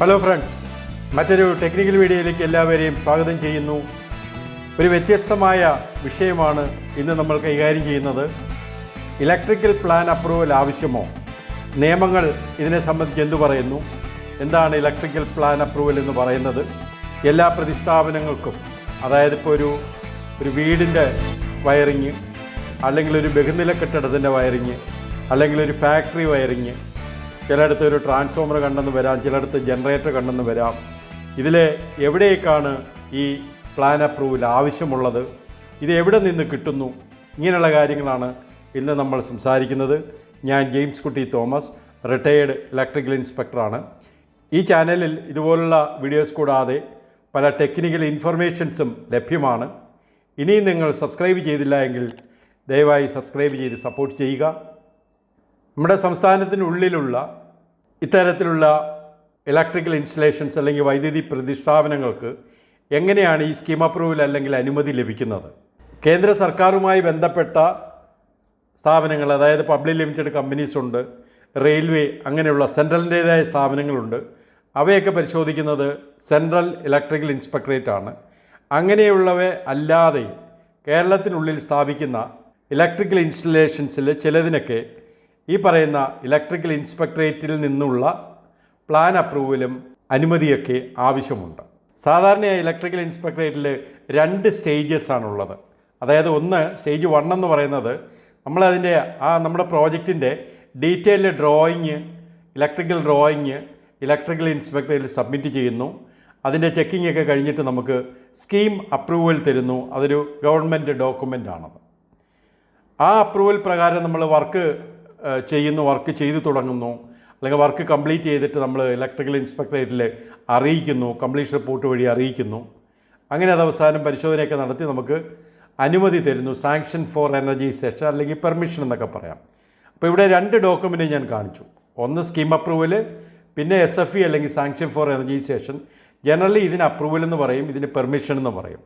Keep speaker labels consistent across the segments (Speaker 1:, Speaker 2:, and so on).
Speaker 1: Hello friends മറ്റൊരു technical വീഡിയോയിലേക്ക് എല്ലാവരെയും സ്വാഗതം ചെയ്യുന്നു. ഒരു വ്യത്യസ്തമായ വിഷയമാണ് ഇന്ന് നമ്മൾ കൈകാര്യം ചെയ്യുന്നത്. ഇലക്ട്രിക്കൽ പ്ലാൻ അപ്രൂവൽ ആവശ്യമോ? നിയമങ്ങൾ ഇതിനെ സംബന്ധിച്ച് എന്തു പറയുന്നു? എന്താണ് ഇലക്ട്രിക്കൽ പ്ലാൻ അപ്രൂവൽ എന്ന് പറയുന്നത്? എല്ലാ പ്രതിഷ്ഠാപനങ്ങൾക്കും അതായത് ഇപ്പോൾ ഒരു ഒരു വീടിന്റെ വയറിങ് അല്ലെങ്കിൽ ഒരു ബഹുനില കെട്ടിടത്തിന്റെ വയറിങ് അല്ലെങ്കിൽ ഒരു ഫാക്ടറി വയറിങ് ചിലയിടത്ത് ഒരു ട്രാൻസ്ഫോമർ കണ്ടെന്ന് വരാം ചിലയിടത്ത് ജനറേറ്റർ കണ്ടെന്ന് വരാം. ഇതിൽ എവിടേക്കാണ് ഈ പ്ലാൻ അപ്രൂവൽ ആവശ്യമുള്ളത്? ഇത് എവിടെ നിന്ന് കിട്ടുന്നു? ഇങ്ങനെയുള്ള കാര്യങ്ങളാണ് ഇന്ന് നമ്മൾ സംസാരിക്കുന്നത്. ഞാൻ ജെയിംസ് കുട്ടി തോമസ് റിട്ടയേർഡ് ഇലക്ട്രിക്കൽ ഇൻസ്പെക്ടറാണ് ഈ ചാനലിൽ ഇതുപോലുള്ള വീഡിയോസ് കൂടാതെ പല ടെക്നിക്കൽ ഇൻഫർമേഷൻസും ലഭ്യമാണ്. ഇനിയും നിങ്ങൾ സബ്സ്ക്രൈബ് ചെയ്തില്ല എങ്കിൽ ദയവായി സബ്സ്ക്രൈബ് ചെയ്ത് സപ്പോർട്ട് ചെയ്യുക. നമ്മുടെ സംസ്ഥാനത്തിനുള്ളിലുള്ള ഇത്തരത്തിലുള്ള ഇലക്ട്രിക്കൽ ഇൻസ്റ്റലേഷൻസ് അല്ലെങ്കിൽ വൈദ്യുതി പ്രതിഷ്ഠാപനങ്ങൾക്ക് എങ്ങനെയാണ് ഈ സ്കീം അപ്രൂവൽ അല്ലെങ്കിൽ അനുമതി ലഭിക്കുന്നത്? കേന്ദ്ര സർക്കാരുമായി ബന്ധപ്പെട്ട സ്ഥാപനങ്ങൾ അതായത് പബ്ലിക് ലിമിറ്റഡ് കമ്പനീസ് ഉണ്ട് റെയിൽവേ അങ്ങനെയുള്ള സെൻട്രലിന്റേതായ സ്ഥാപനങ്ങളുണ്ട്. അവയൊക്കെ പരിശോധിക്കുന്നത് സെൻട്രൽ ഇലക്ട്രിക്കൽ ഇൻസ്പെക്ടറേറ്റ് ആണ്. അങ്ങനെയുള്ളവ അല്ലാതെ കേരളത്തിനുള്ളിൽ സ്ഥാപിക്കുന്ന ഇലക്ട്രിക്കൽ ഇൻസ്റ്റലേഷൻസിൽ ചിലതിനൊക്കെ ഈ പറയുന്ന ഇലക്ട്രിക്കൽ ഇൻസ്പെക്ടറേറ്റിൽ നിന്നുള്ള പ്ലാൻ അപ്രൂവലും അനുമതിയൊക്കെ ആവശ്യമുണ്ട്. സാധാരണയായി ഇലക്ട്രിക്കൽ ഇൻസ്പെക്ടറേറ്റിൽ രണ്ട് സ്റ്റേജസ് ആണുള്ളത്. അതായത് ഒന്ന് സ്റ്റേജ് വൺ എന്ന് പറയുന്നത് നമ്മളതിന്റെ ആ നമ്മുടെ പ്രോജക്റ്റിന്റെ detailed drawing electrical drawing electrical ഇൻസ്പെക്ടറേറ്റിൽ submit ചെയ്യുന്നു. അതിന്റെ ചെക്കിംഗ് ഒക്കെ കഴിഞ്ഞിട്ട് നമുക്ക് സ്കീം അപ്രൂവൽ തരുന്നു. അതൊരു ഗവൺമെന്റ് ഡോക്യുമെന്റ് ആണത്. ആ അപ്രൂവൽ പ്രകാരം നമ്മൾ വർക്ക് ചെയ്യുന്നു വർക്ക് ചെയ്തു തുടങ്ങുന്നു. അല്ലെങ്കിൽ വർക്ക് കംപ്ലീറ്റ് ചെയ്തിട്ട് നമ്മൾ ഇലക്ട്രിക്കൽ ഇൻസ്പെക്ടറേറ്റിൽ അറിയിക്കുന്നു കംപ്ലീഷൻ റിപ്പോർട്ട് വഴി അറിയിക്കുന്നു. അങ്ങനെ അത് അവസാനം പരിശോധനയൊക്കെ നടത്തി നമുക്ക് അനുമതി തരുന്നു സാങ്ഷൻ ഫോർ എനർജി സെഷൻ അല്ലെങ്കിൽ പെർമിഷൻ എന്നൊക്കെ പറയാം. അപ്പോൾ ഇവിടെ രണ്ട് ഡോക്യുമെന്റ് ഞാൻ കാണിച്ചു. ഒന്ന് സ്കീം അപ്രൂവൽ പിന്നെ എസ് എഫ് ഇ അല്ലെങ്കിൽ sanction for energisation generally ഇതിന് അപ്രൂവൽ എന്ന് പറയും ഇതിന് പെർമിഷൻ എന്ന് പറയും.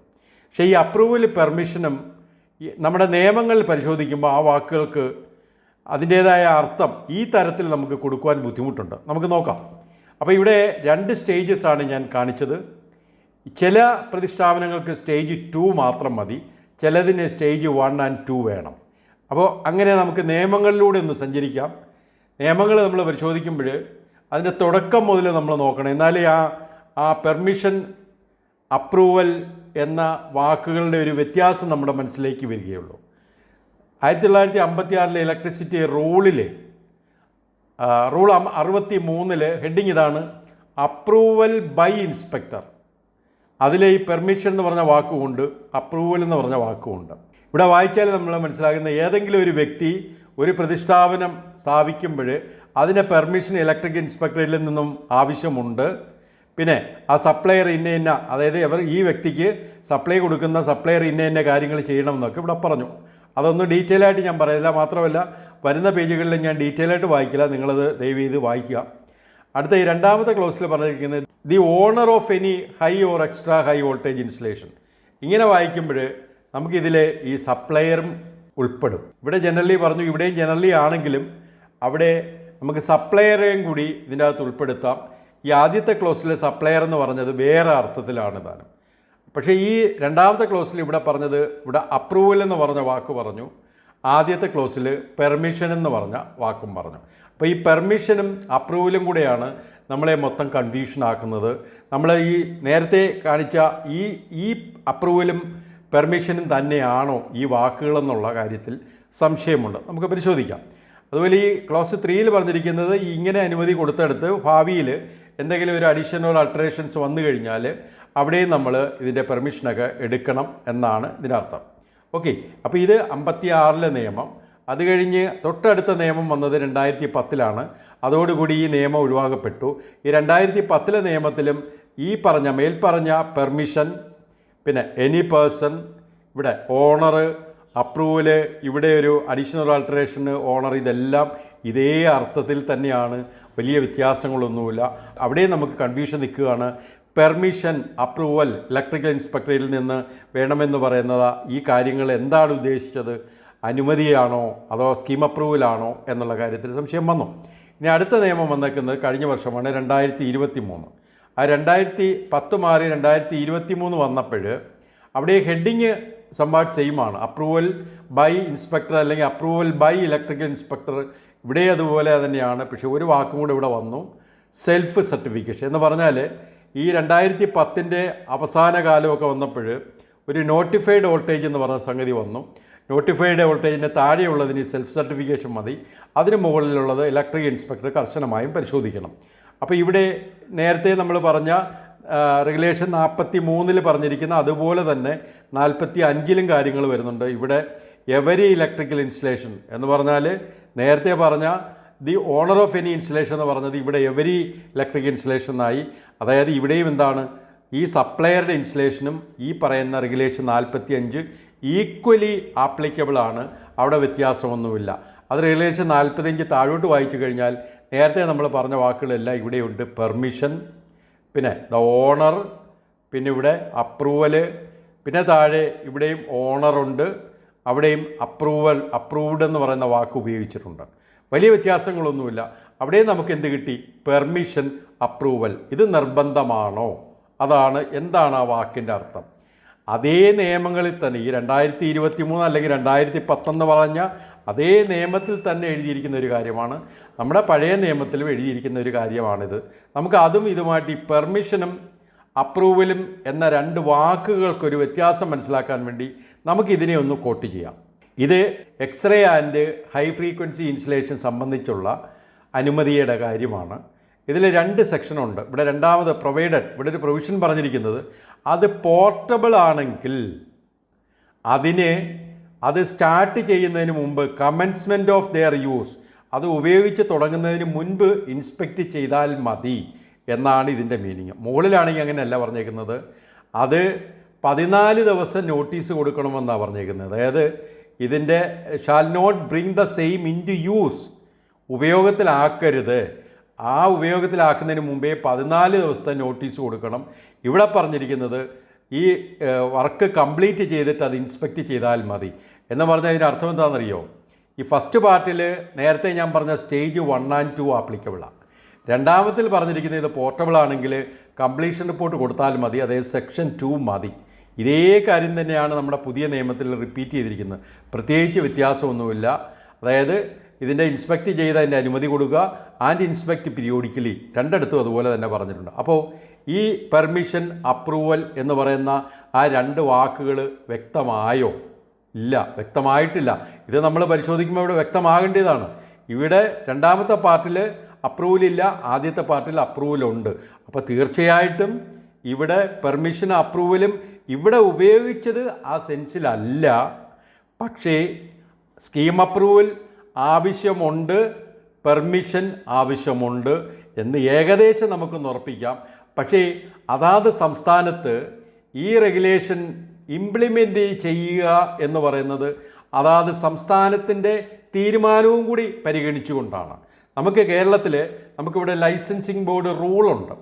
Speaker 1: പക്ഷേ ഈ അപ്രൂവൽ പെർമിഷനും നമ്മുടെ നിയമങ്ങൾ പരിശോധിക്കുമ്പോൾ ആ വാക്കുകൾക്ക് അതിന്റേതായ അർത്ഥം ഈ തരത്തിൽ നമുക്ക് കൊടുക്കുവാൻ ബുദ്ധിമുട്ടുണ്ട്. നമുക്ക് നോക്കാം. അപ്പോൾ ഇവിടെ രണ്ട് സ്റ്റേജസ് ആണ് ഞാൻ കാണിച്ചത്. ചില പ്രതിഷ്ഠാപനങ്ങൾക്ക് സ്റ്റേജ് ടു മാത്രം മതി. ചിലതിന് സ്റ്റേജ് വൺ ആൻഡ് ടു വേണം. അപ്പോൾ അങ്ങനെ നമുക്ക് നിയമങ്ങളിലൂടെ ഒന്ന് സഞ്ചരിക്കാം. നിയമങ്ങൾ നമ്മൾ പരിശോധിക്കുമ്പോൾ അതിന്റെ തുടക്കം മുതൽ നമ്മൾ നോക്കണം. എന്നാലേ ആ ആ പെർമിഷൻ അപ്രൂവൽ എന്ന വാക്കുകളുടെ ഒരു വ്യത്യാസം നമ്മുടെ മനസ്സിലേക്ക് വരികയുള്ളൂ. ആയിരത്തി തൊള്ളായിരത്തി അമ്പത്തി ആറിലെ ഇലക്ട്രിസിറ്റി റൂളിൽ റൂൾ അറുപത്തി മൂന്നിൽ ഹെഡിങ് ഇതാണ് അപ്രൂവൽ ബൈ ഇൻസ്പെക്ടർ അതിലെ ഈ പെർമിഷൻ എന്ന് പറഞ്ഞ വാക്കുമുണ്ട് അപ്രൂവൽ എന്ന് പറഞ്ഞ വാക്കുമുണ്ട് ഇവിടെ വായിച്ചാൽ നമ്മൾ മനസ്സിലാകുന്ന ഏതെങ്കിലും ഒരു വ്യക്തി ഒരു പ്രതിഷ്ഠാപനം സ്ഥാപിക്കുമ്പോൾ അതിന്റെ പെർമിഷൻ ഇലക്ട്രിക് ഇൻസ്പെക്ടറിൽ നിന്നും ആവശ്യമുണ്ട്. പിന്നെ ആ സപ്ലയർ ഇന്ന ഇന്ന അതായത് ഇവർ ഈ വ്യക്തിക്ക് സപ്ലൈ കൊടുക്കുന്ന സപ്ലയർ ഇന്ന ഇന്ന കാര്യങ്ങൾ ചെയ്യണമെന്നൊക്കെ ഇവിടെ പറഞ്ഞു. അതൊന്ന് ഡീറ്റെയിൽ ആയിട്ട് ഞാൻ പറയില്ല മാത്രമല്ല വരുന്ന പേജുകളിൽ ഞാൻ ഡീറ്റെയിൽ ആയിട്ട് വായിക്കില്ല. നിങ്ങളത് ദയവ് ചെയ്ത് വായിക്കുക. അടുത്ത ഈ രണ്ടാമത്തെ ക്ലോസിൽ പറഞ്ഞിരിക്കുന്നത് the owner of any high or extra high voltage installation ഇങ്ങനെ വായിക്കുമ്പോൾ നമുക്കിതിൽ ഈ സപ്ലയറും ഉൾപ്പെടും. ഇവിടെ ജനറലി പറഞ്ഞു ഇവിടെയും ജനറലി ആണെങ്കിലും അവിടെ നമുക്ക് സപ്ലയറേയും കൂടി ഇതിന്റെ അകത്ത് ഉൾപ്പെടുത്താം. ഈ ആദ്യത്തെ ക്ലോസിലെ സപ്ലയർ എന്ന് പറഞ്ഞത് വേറെ അർത്ഥത്തിലാണ് താനും. പക്ഷേ ഈ രണ്ടാമത്തെ ക്ലോസിൽ ഇവിടെ പറഞ്ഞത് ഇവിടെ അപ്രൂവൽ എന്ന് പറഞ്ഞ വാക്ക് പറഞ്ഞു. ആദ്യത്തെ ക്ലോസിൽ പെർമിഷൻ എന്ന് പറഞ്ഞ വാക്കും പറഞ്ഞു. അപ്പോൾ ഈ പെർമിഷനും അപ്രൂവലും കൂടെയാണ് നമ്മളെ മൊത്തം കൺഫ്യൂഷൻ ആക്കുന്നത്. നമ്മൾ ഈ നേരത്തെ കാണിച്ച ഈ ഈ അപ്രൂവലും പെർമിഷനും തന്നെയാണോ ഈ വാക്കുകളെന്നുള്ള കാര്യത്തിൽ സംശയമുണ്ട്. നമുക്ക് പരിശോധിക്കാം. അതുപോലെ ഈ ക്ലോസ് ത്രീയിൽ പറഞ്ഞിരിക്കുന്നത് ഇങ്ങനെ അനുമതി കൊടുത്തെടുത്ത് ഭാവിയിൽ എന്തെങ്കിലും ഒരു അഡീഷണൽ അൾട്ടറേഷൻസ് വന്നു കഴിഞ്ഞാൽ അവിടെയും നമ്മൾ ഇതിന്റെ പെർമിഷനൊക്കെ എടുക്കണം എന്നാണ് ഇതിനർത്ഥം ഓക്കെ അപ്പോൾ ഇത് അമ്പത്തി ആറിലെ നിയമം. അത് കഴിഞ്ഞ് തൊട്ടടുത്ത നിയമം വന്നത് രണ്ടായിരത്തി പത്തിലാണ് അതോടുകൂടി ഈ നിയമം ഒഴിവാക്കപ്പെട്ടു. ഈ രണ്ടായിരത്തി പത്തിലെ നിയമത്തിലും ഈ പറഞ്ഞ മേൽപ്പറഞ്ഞ പെർമിഷൻ പിന്നെ എനി പേഴ്സൺ ഇവിടെ ഓണർ അപ്രൂവൽ ഇവിടെ ഒരു അഡീഷണൽ ആൾട്ടറേഷന് ഓണർ ഇതെല്ലാം ഇതേ അർത്ഥത്തിൽ തന്നെയാണ്. വലിയ വ്യത്യാസങ്ങളൊന്നുമില്ല. അവിടെ നമുക്ക് കൺഫ്യൂഷൻ നിൽക്കുകയാണ്. പെർമിഷൻ അപ്രൂവൽ ഇലക്ട്രിക്കൽ ഇൻസ്പെക്ടറിൽ നിന്ന് വേണമെന്ന് പറയുന്നത് ഈ കാര്യങ്ങൾ എന്താണ് ഉദ്ദേശിച്ചത്? അനുമതിയാണോ അതോ സ്കീം അപ്രൂവലാണോ എന്നുള്ള കാര്യത്തിൽ സംശയം വന്നു. ഇനി അടുത്ത നിയമം വന്നേക്കുന്നത് കഴിഞ്ഞ വർഷമാണ് രണ്ടായിരത്തി ഇരുപത്തി മൂന്ന് ആ രണ്ടായിരത്തി പത്ത് മാറി രണ്ടായിരത്തി ഇരുപത്തി മൂന്ന് വന്നപ്പോൾ അവിടെ ഹെഡിങ് സംവാട്ട് സെയിമാണ്. അപ്രൂവൽ ബൈ ഇൻസ്പെക്ടർ അല്ലെങ്കിൽ അപ്രൂവൽ ബൈ ഇലക്ട്രിക്കൽ ഇൻസ്പെക്ടർ ഇവിടെ അതുപോലെ തന്നെയാണ്. പക്ഷേ ഒരു വാക്കും കൂടെ ഇവിടെ വന്നു. സെൽഫ് സർട്ടിഫിക്കേഷൻ എന്ന് പറഞ്ഞാൽ ഈ രണ്ടായിരത്തി പത്തിന്റെ അവസാന കാലമൊക്കെ വന്നപ്പോൾ ഒരു നോട്ടിഫൈഡ് വോൾട്ടേജ് എന്ന് പറഞ്ഞ സംഗതി വന്നു. നോട്ടിഫൈഡ് വോൾട്ടേജിന് താഴെയുള്ളതിന് സെൽഫ് സർട്ടിഫിക്കേഷൻ മതി. അതിന് മുകളിലുള്ളത് ഇലക്ട്രിക് ഇൻസ്പെക്ടർ കർശനമായും പരിശോധിക്കണം. അപ്പോൾ ഇവിടെ നേരത്തെ നമ്മൾ പറഞ്ഞ റെഗുലേഷൻ നാൽപ്പത്തി മൂന്നിൽ പറഞ്ഞിരിക്കുന്ന അതുപോലെ തന്നെ നാൽപ്പത്തി അഞ്ചിലും കാര്യങ്ങൾ വരുന്നുണ്ട്. ഇവിടെ എവരി ഇലക്ട്രിക്കൽ ഇൻസ്റ്റലേഷൻ എന്ന് പറഞ്ഞാൽ നേരത്തെ പറഞ്ഞ the owner of any installation എന്ന് പറഞ്ഞത് ഇവിടെ എവരി ഇലക്ട്രിക് ഇൻസ്റ്റലേഷൻ എന്നായി അതായത് ഇവിടെയും എന്താണ്? ഈ സപ്ലയറുടെ ഇൻസ്റ്റലേഷനും ഈ പറയുന്ന റെഗുലേഷൻ നാൽപ്പത്തി അഞ്ച് ഈക്വലി ആപ്ലിക്കബിൾ ആണ്. അവിടെ വ്യത്യാസമൊന്നുമില്ല. അത് റെഗുലേഷൻ നാൽപ്പത്തഞ്ച് താഴോട്ട് വായിച്ചു കഴിഞ്ഞാൽ നേരത്തെ നമ്മൾ പറഞ്ഞ വാക്കുകളെല്ലാം ഇവിടെയുണ്ട്. പെർമിഷൻ പിന്നെ ദ ഓണർ പിന്നെ ഇവിടെ അപ്രൂവൽ പിന്നെ താഴെ ഇവിടെയും ഓണറുണ്ട്. അവിടെയും അപ്രൂവൽ അപ്രൂവ്ഡ് എന്ന് പറയുന്ന വാക്ക് ഉപയോഗിച്ചിട്ടുണ്ട്. വലിയ വ്യത്യാസങ്ങളൊന്നുമില്ല. അവിടെ നമുക്ക് എന്ത് കിട്ടി? പെർമിഷൻ അപ്രൂവൽ ഇത് നിർബന്ധമാണോ? അതാണ് എന്താണ് ആ വാക്കിന്റെ അർത്ഥം? അതേ നിയമങ്ങളിൽ തന്നെ ഈ രണ്ടായിരത്തി ഇരുപത്തി മൂന്ന് അല്ലെങ്കിൽ രണ്ടായിരത്തി പത്തൊന്ന് പറഞ്ഞ അതേ നിയമത്തിൽ തന്നെ എഴുതിയിരിക്കുന്ന ഒരു കാര്യമാണ്. നമ്മുടെ പഴയ നിയമത്തിലും എഴുതിയിരിക്കുന്ന ഒരു കാര്യമാണിത്. നമുക്ക് അതും ഇതുമായിട്ട് ഈ പെർമിഷനും അപ്രൂവലും എന്ന രണ്ട് വാക്കുകൾക്കൊരു വ്യത്യാസം മനസ്സിലാക്കാൻ വേണ്ടി നമുക്കിതിനെ ഒന്ന് കോട്ട് ചെയ്യാം. ഇത് X ray and high frequency insulation സംബന്ധിച്ചുള്ള അനുമതിയുടെ കാര്യമാണ്. ഇതിൽ രണ്ട് സെക്ഷനുണ്ട് ഇവിടെ രണ്ടാമത് പ്രൊവൈഡഡ് ഇവിടെ ഒരു പ്രൊവിഷൻ പറഞ്ഞിരിക്കുന്നത്. അത് പോർട്ടബിൾ ആണെങ്കിൽ അതിന് അത് സ്റ്റാർട്ട് ചെയ്യുന്നതിന് മുമ്പ് കമൻസ്മെന്റ് ഓഫ് ദെയർ യൂസ് അത് ഉപയോഗിച്ച് തുടങ്ങുന്നതിന് മുൻപ് ഇൻസ്പെക്റ്റ് ചെയ്താൽ മതി എന്നാണ് ഇതിന്റെ മീനിങ് മുകളിലാണെങ്കിൽ അങ്ങനെയല്ല പറഞ്ഞേക്കുന്നത്. അത് പതിനാല് ദിവസം നോട്ടീസ് കൊടുക്കണമെന്നാണ് പറഞ്ഞേക്കുന്നത്. അതായത് ഇതിന്റെ shall not bring the same into use ഉപയോഗത്തിലാക്കരുത്. ആ ഉപയോഗത്തിലാക്കുന്നതിന് മുമ്പേ പതിനാല് ദിവസത്തെ നോട്ടീസ് കൊടുക്കണം. ഇവിടെ പറഞ്ഞിരിക്കുന്നത് ഈ വർക്ക് കംപ്ലീറ്റ് ചെയ്തിട്ട് അത് ഇൻസ്പെക്റ്റ് ചെയ്താൽ മതി. എന്ന് പറഞ്ഞാൽ അതിന്റെ അർത്ഥം എന്താണെന്നറിയോ? ഈ ഫസ്റ്റ് പാർട്ടിൽ നേരത്തെ ഞാൻ പറഞ്ഞ സ്റ്റേജ് വൺ ആൻഡ് ടു ആപ്ലിക്കബിളാണ് രണ്ടാമത്തിൽ പറഞ്ഞിരിക്കുന്നത് ഇത് പോർട്ടബിൾ ആണെങ്കിൽ കംപ്ലീഷൻ റിപ്പോർട്ട് കൊടുത്താൽ മതി. അതായത് സെക്ഷൻ ടു മതി. ഇതേ കാര്യം തന്നെയാണ് നമ്മുടെ പുതിയ നിയമത്തിൽ റിപ്പീറ്റ് ചെയ്തിരിക്കുന്നത്. പ്രത്യേകിച്ച് വ്യത്യാസമൊന്നുമില്ല. അതായത് ഇതിന്റെ ഇൻസ്പെക്റ്റ് ചെയ്ത് അതിന്റെ അനുമതി കൊടുക്കുക. ആൻഡ് ഇൻസ്പെക്റ്റ് പീരിയോഡിക്കലി രണ്ടിടത്തും അതുപോലെ തന്നെ പറഞ്ഞിട്ടുണ്ട്. അപ്പോൾ ഈ പെർമിഷൻ അപ്രൂവൽ എന്ന് പറയുന്ന ആ രണ്ട് വാക്കുകൾ വ്യക്തമായോ? ഇല്ല. വ്യക്തമായിട്ടില്ല. ഇത് നമ്മൾ പരിശോധിക്കുമ്പോൾ ഇവിടെ വ്യക്തമാകേണ്ടതാണ്. ഇവിടെ രണ്ടാമത്തെ പാർട്ടിൽ അപ്രൂവൽ ഇല്ല. ആദ്യത്തെ പാർട്ടിൽ അപ്രൂവലുണ്ട് അപ്പോൾ തീർച്ചയായിട്ടും ഇവിടെ പെർമിഷൻ അപ്രൂവലും ഇവിടെ ഉപയോഗിച്ചത് ആ സെൻസിലല്ല. പക്ഷേ സ്കീം അപ്രൂവൽ ആവശ്യമുണ്ട് പെർമിഷൻ ആവശ്യമുണ്ട് എന്ന് ഏകദേശം നമുക്കൊന്ന് ഉറപ്പിക്കാം. പക്ഷേ അതാത് സംസ്ഥാനത്ത് ഈ റെഗുലേഷൻ ഇംപ്ലിമെന്റ് ചെയ്യുക എന്ന് പറയുന്നത് അതാത് സംസ്ഥാനത്തിന്റെ തീരുമാനവും കൂടി പരിഗണിച്ചുകൊണ്ടാണ്. നമുക്ക് കേരളത്തിൽ നമുക്കിവിടെ ലൈസൻസിങ് ബോർഡ് റൂളുണ്ട്.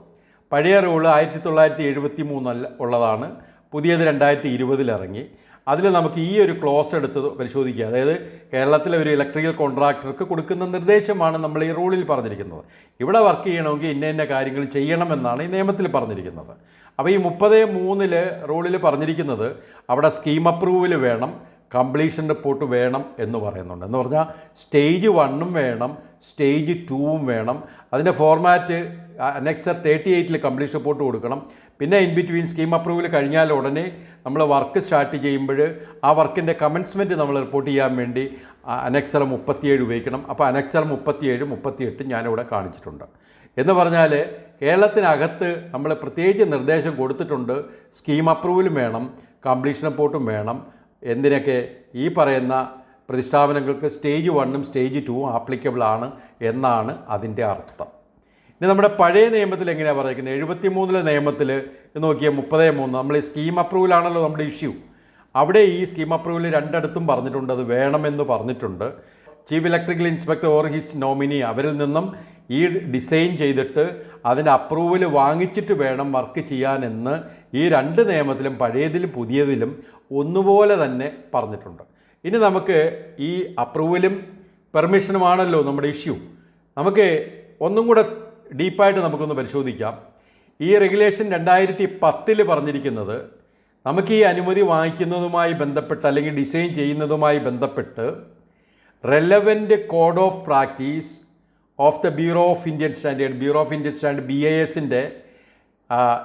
Speaker 1: പഴയ റൂൾ ആയിരത്തി തൊള്ളായിരത്തി എഴുപത്തി മൂന്നല്ല ഉള്ളതാണ്. പുതിയത് രണ്ടായിരത്തി ഇരുപതിലിറങ്ങി അതിൽ നമുക്ക് ഈ ഒരു ക്ലോസ് എടുത്ത് പരിശോധിക്കുക. അതായത് കേരളത്തിലെ ഒരു ഇലക്ട്രിക്കൽ കോൺട്രാക്ടർക്ക് കൊടുക്കുന്ന നിർദ്ദേശമാണ് നമ്മൾ ഈ റൂളിൽ പറഞ്ഞിരിക്കുന്നത്. ഇവിടെ വർക്ക് ചെയ്യണമെങ്കിൽ ഇന്ന ഇന്ന കാര്യങ്ങൾ ചെയ്യണമെന്നാണ് ഈ നിയമത്തിൽ പറഞ്ഞിരിക്കുന്നത്. അപ്പോൾ ഈ മുപ്പത് മൂന്നിൽ റൂളിൽ പറഞ്ഞിരിക്കുന്നത് അവിടെ സ്കീം അപ്രൂവൽ വേണം. കംപ്ലീഷൻ റിപ്പോർട്ട് വേണം എന്ന് പറയുന്നുണ്ട്. എന്ന് പറഞ്ഞാൽ സ്റ്റേജ് വണ്ണും വേണം സ്റ്റേജ് ടൂവും വേണം. അതിന്റെ ഫോർമാറ്റ് അനെക്സർ തേർട്ടി എയ്റ്റിൽ കംപ്ലീഷൻ റിപ്പോർട്ട് കൊടുക്കണം. പിന്നെ ഇൻ ബിറ്റ്വീൻ സ്കീം അപ്രൂവൽ കഴിഞ്ഞാൽ ഉടനെ നമ്മൾ വർക്ക് സ്റ്റാർട്ട് ചെയ്യുമ്പോൾ ആ വർക്കിന്റെ കമൻസ്മെന്റ് നമ്മൾ റിപ്പോർട്ട് ചെയ്യാൻ വേണ്ടി അനക്സർ മുപ്പത്തിയേഴ് ഉപയോഗിക്കണം. അപ്പോൾ അനെക്സർ മുപ്പത്തിയേഴ് മുപ്പത്തിയെട്ട് ഞാനിവിടെ കാണിച്ചിട്ടുണ്ട്. എന്ന് പറഞ്ഞാൽ കേരളത്തിനകത്ത് നമ്മൾ പ്രത്യേകിച്ച് നിർദ്ദേശം കൊടുത്തിട്ടുണ്ട് സ്കീം അപ്രൂവലും വേണം കംപ്ലീഷൻ റിപ്പോർട്ടും വേണം. എന്തിനൊക്കെ ഈ പറയുന്ന പ്രതിഷ്ഠാപനങ്ങൾക്ക് സ്റ്റേജ് വണ്ണും സ്റ്റേജ് ടൂവും ആപ്ലിക്കബിൾ ആണ് എന്നാണ് അതിന്റെ അർത്ഥം. ഇനി നമ്മുടെ പഴയ നിയമത്തിൽ എങ്ങനെയാണ് പറയുന്നത്? എഴുപത്തി മൂന്നിലെ നിയമത്തിൽ നോക്കിയാൽ മുപ്പതേ മൂന്ന്. നമ്മൾ ഈ സ്കീം അപ്രൂവലാണല്ലോ നമ്മുടെ ഇഷ്യൂ അവിടെ ഈ സ്കീം അപ്രൂവൽ രണ്ടിടത്തും പറഞ്ഞിട്ടുണ്ട്. അത് വേണമെന്ന് പറഞ്ഞിട്ടുണ്ട്. Chief electrical inspector or his nominee അവരിൽ നിന്നും ഈ ഡിസൈൻ ചെയ്തിട്ട് അതിന്റെ അപ്രൂവൽ വാങ്ങിച്ചിട്ട് വേണം വർക്ക് ചെയ്യാനെന്ന് ഈ രണ്ട് നിയമത്തിലും പഴയതിലും പുതിയതിലും ഒന്നുപോലെ തന്നെ പറഞ്ഞിട്ടുണ്ട്. ഇനി നമുക്ക് ഈ അപ്രൂവലും പെർമിഷനുമാണല്ലോ നമ്മുടെ ഇഷ്യൂ. നമുക്ക് ഒന്നും കൂടെ ഡീപ്പായിട്ട് നമുക്കൊന്ന് പരിശോധിക്കാം. ഈ റെഗുലേഷൻ രണ്ടായിരത്തി പത്തിൽ പറഞ്ഞിരിക്കുന്നത് നമുക്ക് ഈ അനുമതി വാങ്ങിക്കുന്നതുമായി ബന്ധപ്പെട്ട് അല്ലെങ്കിൽ ഡിസൈൻ ചെയ്യുന്നതുമായി ബന്ധപ്പെട്ട് relevant code of practice of the bureau of Indian standard bureau of Indian standard B I എസിന്റെ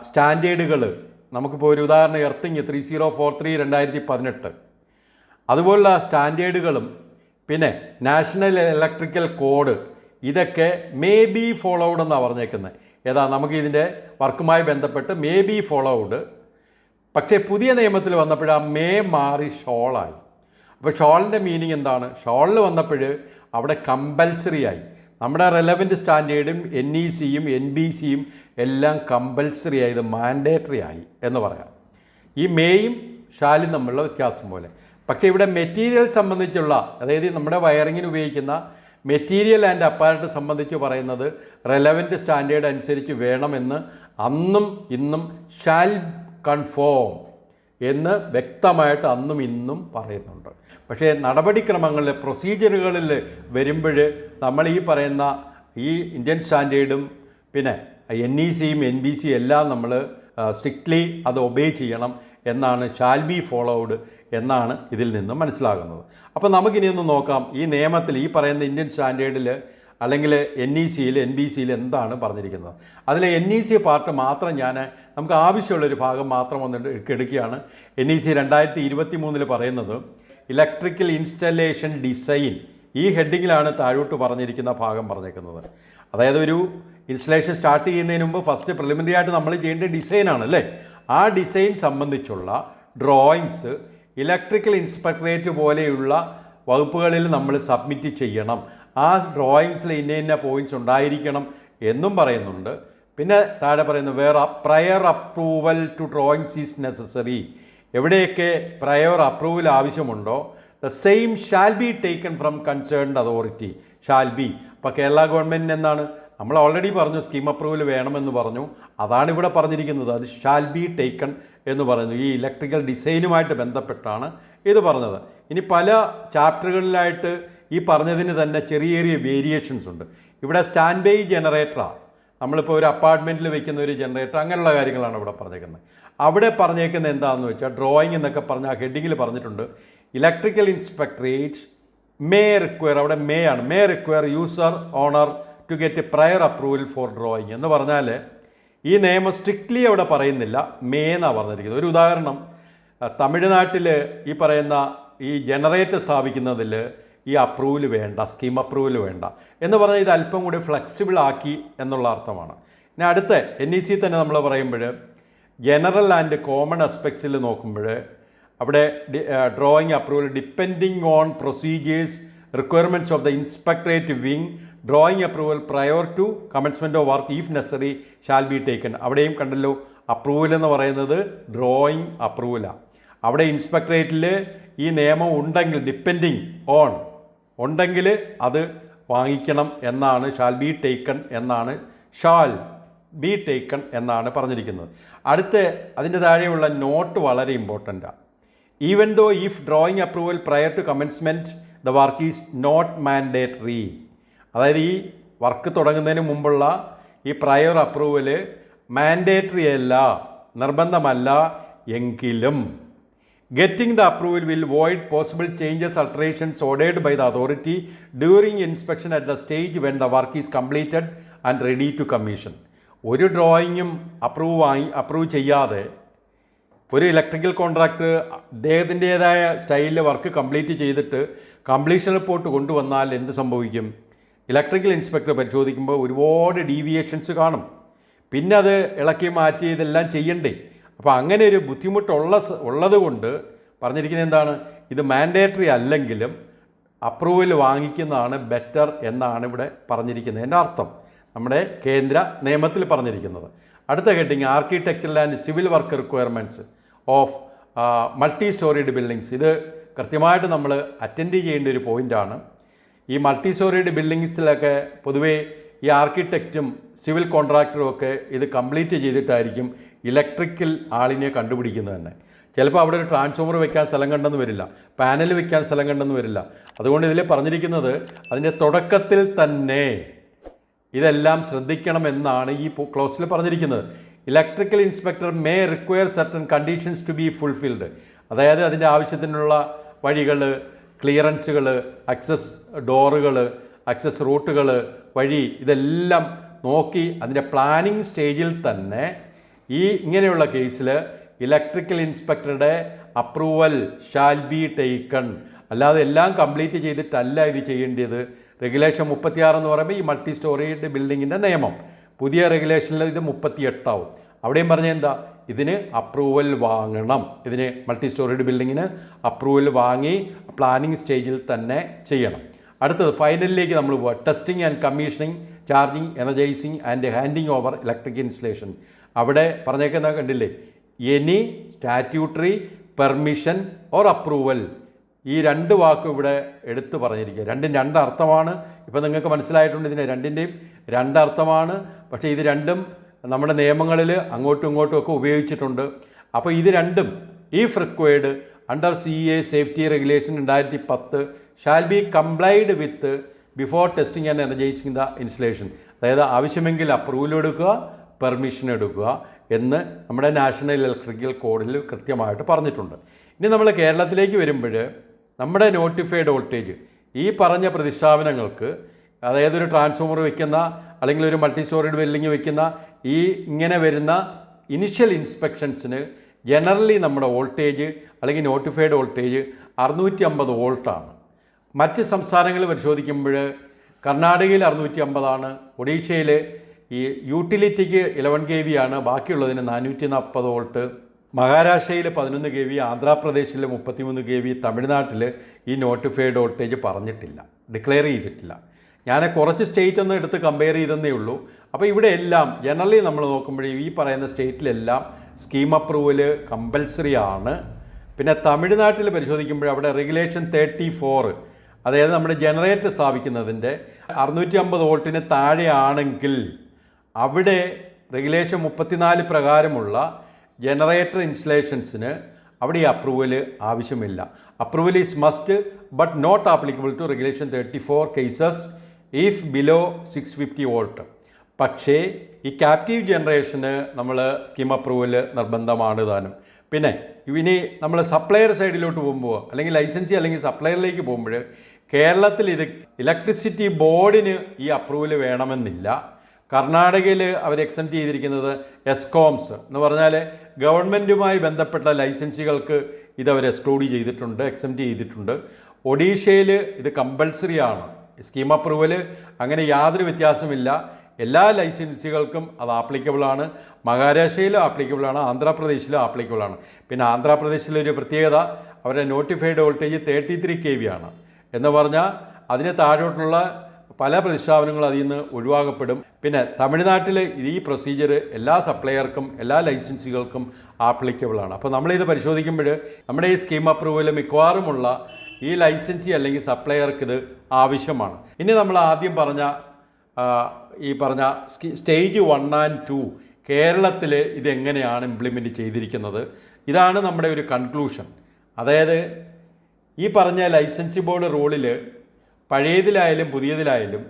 Speaker 1: സ്റ്റാൻഡേർഡുകൾ നമുക്കിപ്പോൾ ഒരു ഉദാഹരണം earthing three zero four three രണ്ടായിരത്തി പതിനെട്ട് അതുപോലുള്ള സ്റ്റാൻഡേർഡുകളും പിന്നെ നാഷണൽ ഇലക്ട്രിക്കൽ കോഡ് ഇതൊക്കെ മേ ബി ഫോളോഡ് എന്നാണ് പറഞ്ഞേക്കുന്നത് ഏതാ നമുക്ക് ഇതിന്റെ വർക്കുമായി ബന്ധപ്പെട്ട് മേ ബി ഫോളോഡ് പക്ഷേ പുതിയ നിയമത്തിൽ വന്നപ്പോൾ ആ മേ മാറി ഷോളായി. അപ്പോൾ ഷോളിന്റെ മീനിങ് എന്താണ്? ഷോളിൽ വന്നപ്പോൾ അവിടെ കമ്പൽസറി ആയി. നമ്മുടെ റെലവന്റ് സ്റ്റാൻഡേർഡും എൻ ഇ സിയും എൻ ബി സിയും എല്ലാം കമ്പൽസറി ആയത് മാൻഡേറ്ററി ആയി എന്ന് പറയാം. ഈ മേയും ഷാലും തമ്മിലുള്ള വ്യത്യാസം പോലെ. പക്ഷേ ഇവിടെ മെറ്റീരിയൽ സംബന്ധിച്ചുള്ള അതായത് നമ്മുടെ വയറിങ്ങിന് ഉപയോഗിക്കുന്ന മെറ്റീരിയൽ ആൻഡ് അപ്പാരറ്റ് സംബന്ധിച്ച് പറയുന്നത് റെലവന്റ് സ്റ്റാൻഡേർഡ് അനുസരിച്ച് വേണമെന്ന് അന്നും ഇന്നും ഷാൽ കൺഫോം എന്ന് വ്യക്തമായിട്ട് അന്നും ഇന്നും പറയുന്നുണ്ട്. പക്ഷേ നടപടിക്രമങ്ങളിൽ പ്രൊസീജിയറുകളിൽ വരുമ്പോൾ നമ്മൾ ഈ പറയുന്ന ഈ ഇന്ത്യൻ സ്റ്റാൻഡേർഡും പിന്നെ എൻ ഇ സിയും എൻ ബി സിയും എല്ലാം നമ്മൾ സ്ട്രിക്ട്ലി അത് ഒബേ ചെയ്യണം എന്നാണ് ഷാൽ ബി ഫോളോഡ് എന്നാണ് ഇതിൽ നിന്ന് മനസ്സിലാകുന്നത്. അപ്പോൾ നമുക്കിനി ഒന്ന് നോക്കാം ഈ നിയമത്തിൽ ഈ പറയുന്ന ഇന്ത്യൻ സ്റ്റാൻഡേർഡിൽ അല്ലെങ്കിൽ എൻ ഇ സിയിൽ എൻ ബി സിയിൽ എന്താണ് പറഞ്ഞിരിക്കുന്നത്. അതിൽ എൻ ഇ സി പാർട്ട് മാത്രം ഞാൻ നമുക്ക് ആവശ്യമുള്ളൊരു ഭാഗം മാത്രം ഒന്ന് എടുക്കുകയാണ്. എൻ ഇ സി രണ്ടായിരത്തി ഇരുപത്തി മൂന്നിൽ പറയുന്നത് ഇലക്ട്രിക്കൽ ഇൻസ്റ്റലേഷൻ ഡിസൈൻ ഈ ഹെഡിങ്ങിലാണ് താഴോട്ട് പറഞ്ഞിരിക്കുന്ന ഭാഗം പറഞ്ഞേക്കുന്നത്. അതായത് ഒരു ഇൻസ്റ്റലേഷൻ സ്റ്റാർട്ട് ചെയ്യുന്നതിന് മുമ്പ് ഫസ്റ്റ് പ്രിലിമിനറി ആയിട്ട് നമ്മൾ ചെയ്യേണ്ട ഡിസൈനാണ് അല്ലേ? ആ ഡിസൈൻ സംബന്ധിച്ചുള്ള ഡ്രോയിങ്സ് ഇലക്ട്രിക്കൽ ഇൻസ്പെക്ടറേറ്റ് പോലെയുള്ള വകുപ്പുകളിൽ നമ്മൾ സബ്മിറ്റ് ചെയ്യണം. ആ ഡ്രോയിങ്സിൽ ഇന്ന ഇന്ന പോയിന്റ്സ് ഉണ്ടായിരിക്കണം എന്നും പറയുന്നുണ്ട്. പിന്നെ താഴെ പറയുന്നത് വേറെ prior approval to drawings is necessary എവിടെയൊക്കെ പ്രയർ അപ്രൂവൽ ആവശ്യമുണ്ടോ the same shall be taken from concerned authority shall be അപ്പോൾ കേരള ഗവൺമെന്റിന് എന്താണ്? നമ്മൾ ഓൾറെഡി പറഞ്ഞു സ്കീം അപ്രൂവൽ വേണമെന്ന് പറഞ്ഞു. അതാണ് ഇവിടെ പറഞ്ഞിരിക്കുന്നത്. അത് ഷാൽ ബി ടേക്കൺ എന്ന് പറയുന്നു. ഈ ഇലക്ട്രിക്കൽ ഡിസൈനുമായിട്ട് ബന്ധപ്പെട്ടാണ് ഇത് പറഞ്ഞത്. ഇനി പല ചാപ്റ്ററുകളിലായിട്ട് ഈ പറഞ്ഞതിന് തന്നെ ചെറിയ ചെറിയ വേരിയേഷൻസ് ഉണ്ട്. ഇവിടെ സ്റ്റാൻഡ് ബൈ ജനറേറ്ററാണ് നമ്മളിപ്പോൾ ഒരു അപ്പാർട്ട്മെന്റിൽ വെക്കുന്ന ഒരു ജനറേറ്റർ അങ്ങനെയുള്ള കാര്യങ്ങളാണ് ഇവിടെ പറഞ്ഞേക്കുന്നത്. അവിടെ പറഞ്ഞേക്കുന്നത് എന്താണെന്ന് വെച്ചാൽ ഡ്രോയിങ് എന്നൊക്കെ പറഞ്ഞ ആ ഹെഡിങ്ങിൽ പറഞ്ഞിട്ടുണ്ട്. ഇലക്ട്രിക്കൽ ഇൻസ്പെക്ടറേറ്റ് മേ റിക്വയർ അവിടെ മേ ആണ്. May require user owner to get prior approval for drawing എന്ന് പറഞ്ഞാൽ ഈ നിയമം സ്ട്രിക്ട്ലി അവിടെ പറയുന്നില്ല. മേ എന്നാണ് പറഞ്ഞിരിക്കുന്നത്. ഒരു ഉദാഹരണം തമിഴ്നാട്ടിൽ ഈ പറയുന്ന ഈ ജനറേറ്റർ സ്ഥാപിക്കുന്നതിൽ ഈ അപ്രൂവൽ വേണ്ട സ്കീം അപ്രൂവൽ വേണ്ട. എന്ന് പറഞ്ഞാൽ ഇത് അല്പം കൂടി ഫ്ലെക്സിബിൾ ആക്കി എന്നുള്ള അർത്ഥമാണ്. ഇനി അടുത്ത എൻ ഇ സി തന്നെ നമ്മൾ പറയുമ്പോൾ ജനറൽ ആൻഡ് കോമൺ അസ്പെക്ട്സിൽ നോക്കുമ്പോൾ അവിടെ drawing approval depending on procedures requirements of the inspectorate wing drawing approval prior to commencement of work if necessary shall be taken അവിടെയും കണ്ടല്ലോ അപ്രൂവൽ എന്ന് പറയുന്നത് ഡ്രോയിങ് അപ്രൂവലാണ് അവിടെ ഇൻസ്പെക്ടറേറ്റിൽ ഈ നിയമം ഉണ്ടെങ്കിൽ ഡിപ്പെൻഡിങ് ഓൺ ഉണ്ടെങ്കിൽ അത് വാങ്ങിക്കണം എന്നാണ് ഷാൽ ബി ടേക്കൺ എന്നാണ് ഷാൽ ബി ടേക്കൺ എന്നാണ് പറഞ്ഞിരിക്കുന്നത്. അടുത്ത അതിന്റെ താഴെയുള്ള നോട്ട് വളരെ ഇമ്പോർട്ടന്റാണ് even though if drawing approval prior to commencement the work is not mandatory അതായത് ഈ വർക്ക് തുടങ്ങുന്നതിന് മുമ്പുള്ള ഈ പ്രയർ അപ്രൂവൽ മാൻഡേറ്ററി അല്ല നിർബന്ധമല്ല എങ്കിലും. Getting the approval will void possible changes alterations ordered by the authority during inspection at the stage when the work is completed and ready to commission. ഒരു ഡ്രോയിങ്ങും അപ്രൂവ് ആയി approve ചെയ്യാതെ ഒരു electrical contractor അദ്ദേഹത്തിന്റേതായ സ്റ്റൈലിൽ വർക്ക് കംപ്ലീറ്റ് ചെയ്തിട്ട് completion report കൊണ്ടുവന്നാൽ എന്ത് സംഭവിക്കും? ഇലക്ട്രിക്കൽ ഇൻസ്പെക്ടർ പരിശോധിക്കുമ്പോൾ ഒരുപാട് ഡീവിയേഷൻസ് കാണും. പിന്നെ അത് ഇളക്കി മാറ്റി ഇതെല്ലാം ചെയ്യണ്ടേ? അപ്പോൾ അങ്ങനെ ഒരു ബുദ്ധിമുട്ടുള്ള ഉള്ളത് കൊണ്ട് പറഞ്ഞിരിക്കുന്നത് എന്താണ്? ഇത് മാൻഡേറ്ററി അല്ലെങ്കിലും അപ്രൂവൽ വാങ്ങിക്കുന്നതാണ് ബെറ്റർ എന്നാണ് ഇവിടെ പറഞ്ഞിരിക്കുന്നത്. എന്റെ അർത്ഥം. നമ്മുടെ കേന്ദ്ര നിയമത്തിൽ പറഞ്ഞിരിക്കുന്നത്. അടുത്ത heading architectural and civil work requirements of multi storeyed buildings ഇത് കൃത്യമായിട്ട് നമ്മൾ അറ്റൻഡ് ചെയ്യേണ്ട ഒരു പോയിന്റാണ് ഈ മൾട്ടി സ്റ്റോറീഡ് ബിൽഡിങ്സിലൊക്കെ പൊതുവേ ഈ ആർക്കിടെക്റ്റും സിവിൽ കോൺട്രാക്ടറും ഒക്കെ ഇത് കംപ്ലീറ്റ് ചെയ്തിട്ടായിരിക്കും ഇലക്ട്രിക്കൽ ആളിനെ കണ്ടുപിടിക്കുന്നത് തന്നെ. ചിലപ്പോൾ അവിടെ ഒരു ട്രാൻസ്ഫോമർ വെക്കാൻ സ്ഥലം കണ്ടെന്ന് വരില്ല പാനൽ വെക്കാൻ സ്ഥലം കണ്ടെന്ന് വരില്ല. അതുകൊണ്ട് ഇതിൽ പറഞ്ഞിരിക്കുന്നത് അതിന്റെ തുടക്കത്തിൽ തന്നെ ഇതെല്ലാം ശ്രദ്ധിക്കണമെന്നാണ് ഈ ക്ലോസിൽ പറഞ്ഞിരിക്കുന്നത്. Electrical inspector may require certain conditions to be fulfilled അതായത് അതിന്റെ ആവശ്യത്തിനുള്ള വഴികൾ ക്ലിയറൻസുകൾ അക്സസ് ഡോറുകൾ അക്സസ് റൂട്ടുകൾ വഴി ഇതെല്ലാം നോക്കി അതിന്റെ പ്ലാനിങ് സ്റ്റേജിൽ തന്നെ ഈ ഇങ്ങനെയുള്ള കേസിൽ ഇലക്ട്രിക്കൽ ഇൻസ്പെക്ടറുടെ അപ്രൂവൽ ഷാൽ ബി ടേക്കൺ അല്ലാതെ എല്ലാം കംപ്ലീറ്റ് ചെയ്തിട്ടല്ല ഇത് ചെയ്യേണ്ടത്. റെഗുലേഷൻ മുപ്പത്തിയാറ് എന്ന് പറയുമ്പോൾ ഈ മൾട്ടി സ്റ്റോറേഡ് ബിൽഡിങ്ങിന്റെ നിയമം. പുതിയ റെഗുലേഷനിൽ ഇത് മുപ്പത്തിയെട്ടാവും. അവിടെയും പറഞ്ഞ എന്താ? ഇതിന് അപ്രൂവൽ വാങ്ങണം. ഇതിന് മൾട്ടി സ്റ്റോറേഡ് ബിൽഡിങ്ങിന് അപ്രൂവൽ വാങ്ങി പ്ലാനിങ് സ്റ്റേജിൽ തന്നെ ചെയ്യണം. അടുത്തത് ഫൈനലിലേക്ക് നമ്മൾ പോവുക testing and commissioning charging energising and handing over electric installation. അവിടെ പറഞ്ഞേക്കുന്ന കണ്ടില്ലേ? Any statutory permission or approval. ഈ രണ്ട് വാക്കും ഇവിടെ എടുത്തു പറഞ്ഞിരിക്കുക. രണ്ടും രണ്ടർത്ഥമാണ്. ഇപ്പം നിങ്ങൾക്ക് മനസ്സിലായിട്ടുണ്ട് ഇതിന് രണ്ടിന്റെയും രണ്ടർത്ഥമാണ്. പക്ഷേ ഇത് രണ്ടും നമ്മുടെ നിയമങ്ങളിൽ അങ്ങോട്ടും ഇങ്ങോട്ടും ഒക്കെ ഉപയോഗിച്ചിട്ടുണ്ട്. അപ്പോൾ ഇത് രണ്ടും ഈ required under C A safety regulation രണ്ടായിരത്തി പത്ത് shall be complied with before testing and energising the installation അതായത് ആവശ്യമെങ്കിൽ അപ്രൂവൽ എടുക്കുക പെർമിഷൻ എടുക്കുക എന്ന് നമ്മുടെ നാഷണൽ ഇലക്ട്രിക്കൽ കോഡിൽ കൃത്യമായിട്ട് പറഞ്ഞിട്ടുണ്ട്. ഇനി നമ്മൾ കേരളത്തിലേക്ക് വരുമ്പോൾ നമ്മുടെ നോട്ടിഫൈഡ് വോൾട്ടേജ് ഈ പറഞ്ഞ പ്രതിഷ്ഠാപനങ്ങൾക്ക് അതായത് ഒരു ട്രാൻസ്ഫോമർ വെക്കുന്ന അല്ലെങ്കിൽ ഒരു മൾട്ടി സ്റ്റോറേഡ് ബിൽഡിംഗ് വെക്കുന്ന ഈ ഇങ്ങനെ വരുന്ന ഇനിഷ്യൽ ഇൻസ്പെക്ഷൻസിന് ജനറലി നമ്മുടെ വോൾട്ടേജ് അല്ലെങ്കിൽ നോട്ടിഫൈഡ് വോൾട്ടേജ് അറുന്നൂറ്റി അമ്പത് വോൾട്ടാണ് മറ്റ് സംസ്ഥാനങ്ങൾ പരിശോധിക്കുമ്പോൾ കർണാടകയിൽ അറുന്നൂറ്റി അമ്പതാണ് ഒഡീഷയിൽ ഈ യൂട്ടിലിറ്റിക്ക് ഇലവൻ കെ വി ആണ് ബാക്കിയുള്ളതിന് നാനൂറ്റി നാൽപ്പത് വോൾട്ട് മഹാരാഷ്ട്രയിൽ പതിനൊന്ന് കെ വി ആന്ധ്രാപ്രദേശിൽ മുപ്പത്തിമൂന്ന് കെ വി തമിഴ്നാട്ടിൽ ഈ നോട്ടിഫൈഡ് വോൾട്ടേജ് പറഞ്ഞിട്ടില്ല ഡിക്ലെയർ ചെയ്തിട്ടില്ല. ഞാൻ കുറച്ച് സ്റ്റേറ്റ് ഒന്ന് എടുത്ത് കമ്പയർ ചെയ്തെന്നേ ഉള്ളൂ. അപ്പോൾ ഇവിടെ എല്ലാം ജനറലി നമ്മൾ നോക്കുമ്പോഴേ ഈ പറയുന്ന സ്റ്റേറ്റിലെല്ലാം സ്കീം അപ്രൂവൽ കമ്പൽസറി ആണ്. പിന്നെ തമിഴ്നാട്ടിൽ പരിശോധിക്കുമ്പോൾ അവിടെ റെഗുലേഷൻ തേർട്ടി ഫോർ അതായത് നമ്മുടെ ജനറേറ്റർ സ്ഥാപിക്കുന്നതിന്റെ അറുന്നൂറ്റി അമ്പത് വോൾട്ടിന് താഴെയാണെങ്കിൽ അവിടെ റെഗുലേഷൻ മുപ്പത്തിനാല് പ്രകാരമുള്ള ജനറേറ്റർ ഇൻസ്റ്റലേഷൻസിന് അവിടെ ഈ അപ്രൂവൽ ആവശ്യമില്ല. Approval is must but not applicable to regulation thirty four cases if below six fifty volt പക്ഷേ ഈ ക്യാപ്റ്റീവ് ജനറേഷന് നമ്മൾ സ്കീം അപ്രൂവൽ നിർബന്ധമാണ് താനും. പിന്നെ ഇനി നമ്മൾ സപ്ലയർ സൈഡിലോട്ട് പോകുമ്പോൾ അല്ലെങ്കിൽ ലൈസൻസി അല്ലെങ്കിൽ സപ്ലയറിലേക്ക് പോകുമ്പോൾ കേരളത്തിൽ ഇത് ഇലക്ട്രിസിറ്റി ബോർഡിന് ഈ അപ്രൂവൽ വേണമെന്നില്ല. കർണാടകയിൽ അവർ എക്സെന്റ് ചെയ്തിരിക്കുന്നത് എസ്കോംസ് എന്ന് പറഞ്ഞാൽ ഗവൺമെന്റുമായി ബന്ധപ്പെട്ട ലൈസൻസികൾക്ക് ഇത് അവർ എക്സ്ക്ലൂഡ് ചെയ്തിട്ടുണ്ട് എക്സെന്റ് ചെയ്തിട്ടുണ്ട്. ഒഡീഷയിൽ ഇത് കമ്പൽസറി ആണ്. സ്കീം അപ്രൂവൽ അങ്ങനെ യാതൊരു വ്യത്യാസമില്ല എല്ലാ ലൈസൻസുകൾക്കും അത് ആപ്ലിക്കബിളാണ് മഹാരാഷ്ട്രയിലും ആപ്ലിക്കബിളാണ് ആന്ധ്രാപ്രദേശിലും ആപ്ലിക്കബിളാണ് പിന്നെ ആന്ധ്രാപ്രദേശിലെ ഒരു പ്രത്യേകത അവരുടെ notified voltage thirty three K V ആണ്. എന്ന് പറഞ്ഞാൽ അതിന് താഴോട്ടുള്ള പല പ്രതിഷ്ഠാപനങ്ങളും അതിൽ നിന്ന് ഒഴിവാക്കപ്പെടും. പിന്നെ തമിഴ്നാട്ടിൽ ഈ പ്രൊസീജിയർ എല്ലാ സപ്ലയർക്കും എല്ലാ ലൈസൻസുകൾക്കും ആപ്ലിക്കബിൾ ആണ്. അപ്പോൾ നമ്മളിത് പരിശോധിക്കുമ്പോൾ നമ്മുടെ ഈ സ്കീം അപ്രൂവൽ മിക്കവാറുമുള്ള ഈ ലൈസൻസി അല്ലെങ്കിൽ സപ്ലയർക്ക് ഇത് ആവശ്യമാണ്. ഇനി നമ്മൾ ആദ്യം പറഞ്ഞ ഈ പറഞ്ഞ സ്റ്റേജ് വൺ ആൻഡ് ടു കേരളത്തിൽ ഇതെങ്ങനെയാണ് ഇംപ്ലിമെന്റ് ചെയ്തിരിക്കുന്നത്? ഇതാണ് നമ്മുടെ ഒരു കൺക്ലൂഷൻ അതായത് ഈ പറഞ്ഞ ലൈസൻസി ബോർഡ് റൂളിൽ പഴയതിലായാലും പുതിയതിലായാലും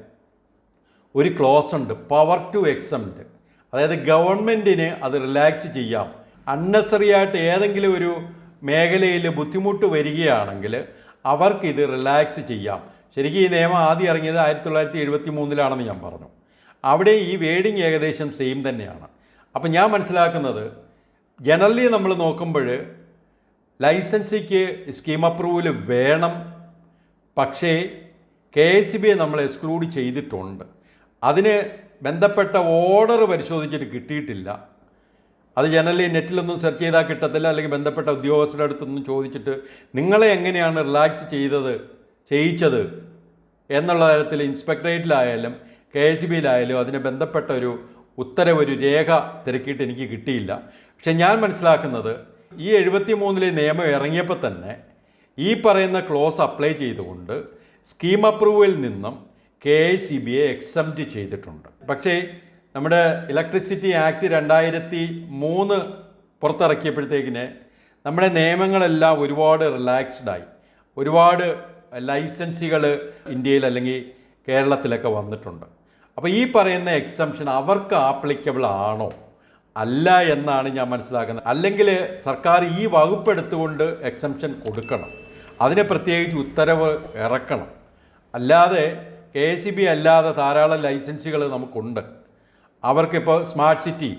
Speaker 1: ഒരു ക്ലോസ് ഉണ്ട് പവർ ടു എക്സംറ്റ് അതായത് ഗവൺമെന്റിന് അത് റിലാക്സ് ചെയ്യാം. അൺനെസറി ആയിട്ട് ഏതെങ്കിലും ഒരു മേഖലയിൽ ബുദ്ധിമുട്ട് വരികയാണെങ്കിൽ അവർക്ക് ഇത് റിലാക്സ് ചെയ്യാം. ശരിക്കും ഈ നിയമം ആദ്യം ഇറങ്ങിയത് ആയിരത്തി തൊള്ളായിരത്തി എഴുപത്തി മൂന്നിലാണെന്ന് ഞാൻ പറഞ്ഞു. അവിടെ ഈ വേഡിങ് ഏകദേശം സെയിം തന്നെയാണ്. അപ്പം ഞാൻ മനസ്സിലാക്കുന്നത് ജനറലി നമ്മൾ നോക്കുമ്പോൾ ലൈസൻസിക്ക് സ്കീം അപ്രൂവൽ വേണം. പക്ഷേ കെ എസ് ബിയെ നമ്മൾ എക്സ്ക്ലൂഡ് ചെയ്തിട്ടുണ്ട്. അതിന് ബന്ധപ്പെട്ട ഓർഡർ പരിശോധിച്ചിട്ട് കിട്ടിയിട്ടില്ല. അത് ജനറലി നെറ്റിലൊന്നും സെർച്ച് ചെയ്താൽ കിട്ടത്തില്ല അല്ലെങ്കിൽ ബന്ധപ്പെട്ട ഉദ്യോഗസ്ഥരുടെ അടുത്തൊന്നും ചോദിച്ചിട്ട് നിങ്ങളെ എങ്ങനെയാണ് റിലാക്സ് ചെയ്തത് ചെയ്യിച്ചത് എന്നുള്ള തരത്തിൽ ഇൻസ്പെക്ടറേറ്റിലായാലും കെ എസ് ബിയിലായാലും അതിനെ ബന്ധപ്പെട്ട ഒരു ഉത്തരവ് ഒരു രേഖ തിരക്കിയിട്ട് എനിക്ക് കിട്ടിയില്ല. പക്ഷെ ഞാൻ മനസ്സിലാക്കുന്നത് ഈ എഴുപത്തി മൂന്നിലെ നിയമം ഇറങ്ങിയപ്പോൾ തന്നെ ഈ പറയുന്ന ക്ലോസ് അപ്ലൈ ചെയ്തുകൊണ്ട് സ്കീം അപ്രൂവിൽ നിന്നും കെ ഐ സി ബിയെ എക്സംപ്റ്റ് ചെയ്തിട്ടുണ്ട്. പക്ഷേ നമ്മുടെ ഇലക്ട്രിസിറ്റി ആക്ട് രണ്ടായിരത്തി മൂന്ന് പുറത്തിറക്കിയപ്പോഴത്തേക്കിന് നമ്മുടെ നിയമങ്ങളെല്ലാം ഒരുപാട് റിലാക്സ്ഡായി ഒരുപാട് ലൈസൻസുകൾ ഇന്ത്യയിൽ അല്ലെങ്കിൽ കേരളത്തിലൊക്കെ വന്നിട്ടുണ്ട്. അപ്പോൾ ഈ പറയുന്ന എക്സംഷൻ അവർക്ക് ആപ്ലിക്കബിൾ ആണോ? അല്ല എന്നാണ് ഞാൻ മനസ്സിലാക്കുന്നത്. അല്ലെങ്കിൽ സർക്കാർ ഈ വകുപ്പ് എടുത്തുകൊണ്ട് എക്സംഷൻ കൊടുക്കണം. അതിനെ പ്രത്യേകിച്ച് ഉത്തരവ് ഇറക്കണം. അല്ലാതെ കെ എസ് ബി അല്ലാതെ ധാരാളം ലൈസൻസുകൾ നമുക്കുണ്ട്. അവർക്കിപ്പോൾ സ്മാർട്ട് സിറ്റി